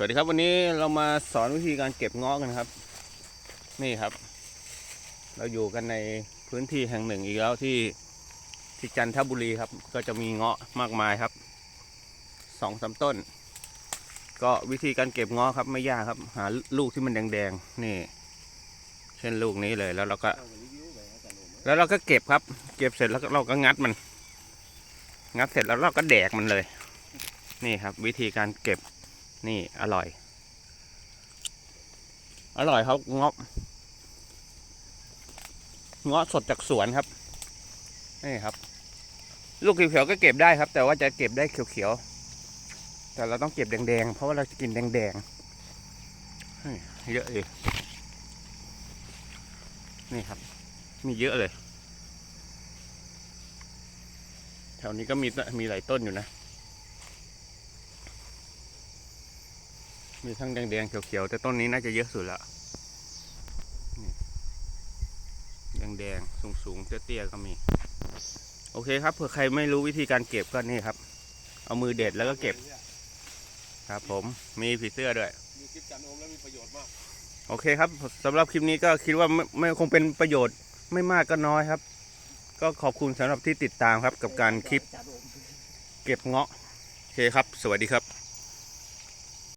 สวัสดีครับวันนี้เรามาสอนวิธีการเก็บงาะกันครับ นี่ครับ เราอยู่กันในพื้นที่แห่งหนึ่งอีกแล้วที่ที่จันทบุรีครับ ก็จะมีเงาะมากมายครับสองสามต้น ก็วิธีการเก็บงาะครับไม่ยากครับ หาลูกที่มันแดงๆนี่ เช่นลูกนี้เลยแล้วเราก็ แล้วเราก็เก็บครับ เก็บเสร็จแล้วเราก็งัดมัน งัดเสร็จแล้วเราก็แดกมันเลย นี่ครับ วิธีการเก็บ นี่อร่อย อร่อยครับเงาะเงาะสดจากสวนครับ นี่ครับ ลูกเขียวๆก็เก็บได้ครับ แต่ว่าจะเก็บได้เขียวๆ แต่เราต้องเก็บแดงๆ เพราะว่าเราจะกินแดงๆ เยเยอะเลย นี่ครับ มีเยอะเลย แถวนี้ก็มีต้นมีหลายต้นอยู่นะ มีทั้งแดงๆเขียวๆแต่ต้นนี้น่าจะเยอะสุดละนี่แดงๆสูงๆเตี้ยๆก็มี โอเคครับเผื่อใครไม่รู้วิธีการเก็บก็นี่ครับ เอามือเด็ดแล้วก็เก็บ ครับ ผมมีผีเสื้อด้วยมีคลิปจานโอมแล้วมีประโยชน์มากโอเคครับสำหรับคลิปนี้ก็คิดว่าไม่ไม่คงเป็นประโยชน์ไม่มากก็น้อยครับ ก็ขอบคุณสำหรับที่ติดตามครับกับการคลิป เก็บเงาะโอเคครับ สวัสดีครับ